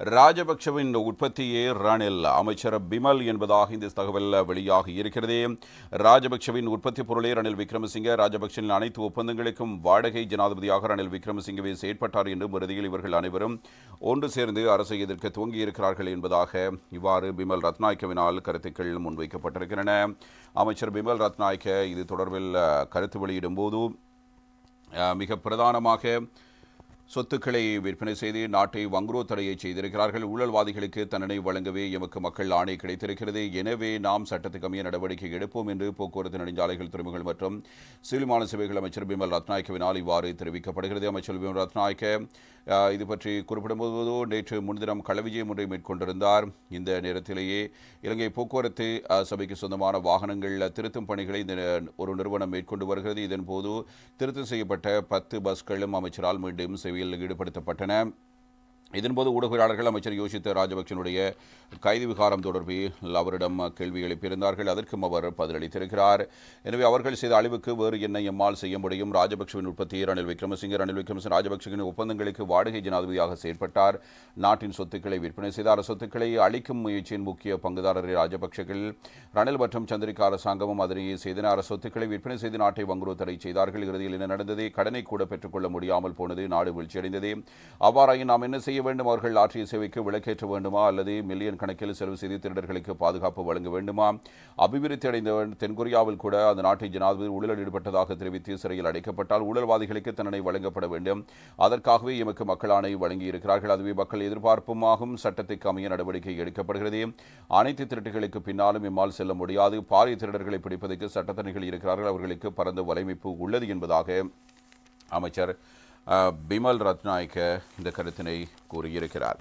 ராஜபக்ஷவின் உற்பத்தியே ரணில் அமைச்சர் பிமல் என்பதாக இந்த தகவல் வெளியாகி இருக்கிறது. ராஜபக்ஷவின் உற்பத்தி பொருளே ரணில் விக்ரமசிங்க. ராஜபக்ஷவின் அனைத்து ஒப்பந்தங்களுக்கும் வாடகை ஜனாதிபதியாக ரணில் விக்ரமசிங்கவே செயற்பட்டார் என்று இறுதியில் இவர்கள் அனைவரும் ஒன்று சேர்ந்து அரசை எதிர்க்க துவங்கியிருக்கிறார்கள் என்பதாக இவ்வாறு பிமல் ரத்நாயக்கவினால் கருத்துக்கள் முன்வைக்கப்பட்டிருக்கின்றன. அமைச்சர் பிமல் ரத்நாயக்க இது தொடர்பில் கருத்து வெளியிடும் போது மிக பிரதானமாக சொத்துக்களை விற்பனை செய்து நாட்டை வங்குரோ தடையை செய்திருக்கிறார்கள். ஊழல்வாதிகளுக்கு தண்டனை வழங்கவே எமக்கு மக்கள் ஆணை கிடைத்திருக்கிறது. எனவே நாம் சட்டத்துக்கு அமைய நடவடிக்கை எடுப்போம் என்று போக்குவரத்து நெடுஞ்சாலைகள் துறைமுகங்கள் மற்றும் சிறுமான சேவைகள் அமைச்சர் பிமல் ரத்நாயக்கவினால் இவ்வாறு தெரிவிக்கப்படுகிறது. அமைச்சர் பிமல் ரத்நாயக்க இது பற்றி குறிப்பிடும்போது நேற்று முன்தினம் களவிஜயம் ஒன்றை மேற்கொண்டிருந்தார். இந்த நேரத்திலேயே இலங்கை போக்குவரத்து சபைக்கு சொந்தமான வாகனங்கள் திருத்தும் பணிகளை இந்த ஒரு நிறுவனம் மேற்கொண்டு வருகிறது. இதன்போது திருத்தம் செய்யப்பட்ட பத்து பஸ்களும் அமைச்சரால் மீண்டும் சேவையில் ஈடுபடுத்தப்பட்டன. இதன்போது ஊடகவியலாளர்கள் அமைச்சர் யோசித்த ராஜபக்சனுடைய கைது விகாரம் தொடர்பில் அவரிடம் கேள்வி எழுப்பியிருந்தார்கள். அதற்கும் அவர் பதிலளித்திருக்கிறார். எனவே அவர்கள் செய்த அழிவுக்கு வேறு என்ன எம்மால் செய்ய முடியும்? ராஜபக்சவின் உற்பத்தியை ரணில் விக்ரமசிங்க. ரணில் விக்ரமசிங்க ராஜபக்சவின் ஒப்பந்தங்களுக்கு வாடகை ஜனாதிபதியாக செயற்பட்டார். நாட்டின் சொத்துக்களை விற்பனை செய்தார். சொத்துக்களை அளிக்கும் முயற்சியின் முக்கிய பங்குதாரர் ராஜபக்சகள். ரணில் மற்றும் சந்திரிகா அரசாங்கமும் அதனையே செய்தனர். சொத்துக்களை விற்பனை செய்து நாட்டை வங்குரோ தடை செய்தார்கள். இறுதியில் என்ன நடந்தது? கடனை கூட பெற்றுக்கொள்ள முடியாமல் போனது. நாடு வீழ்ச்சியடைந்தது. அவ்வாறாயின் நாம் என்ன செய்ய வேண்டும் அவர்கள் ஆற்றிய சேவைக்கு விலக்கேற்ற வேண்டுமா? அல்லது மில்லியன் கணக்கில் செலவு செய்து திருடர்களுக்கு பாதுகாப்பு வழங்க வேண்டுமா? அபிவிருத்தி அடைந்த தென்கொரியாவில் கூட அந்த நாட்டின் ஜனாதிபதி ஊழலில் ஈடுபட்டதாக தெரிவித்து சிறையில் அடைக்கப்பட்டால் ஊழல்வாதிகளுக்கு தண்டனை வழங்கப்பட வேண்டும். அதற்காகவே எமக்கு மக்கள் ஆணை வழங்கி இருக்கிறார்கள் அதுவே மக்கள் எதிர்பார்ப்புமாகும். சட்டத்துக்கு அமைய நடவடிக்கை எடுக்கப்படுகிறது. அனைத்து திருட்டுகளுக்கு பின்னாலும் இம்மால் செல்ல முடியாது. பாரிய திருடர்களை பிடிப்பதற்கு சட்டத்தணிகள் இருக்கிறார்கள். அவர்களுக்கு பரந்த வலைமைப்பு உள்ளது என்பதாக அமைச்சர் பிமல் ரத்நாயக்க இந்த கருத்தினை கூறியிருக்கிறார்.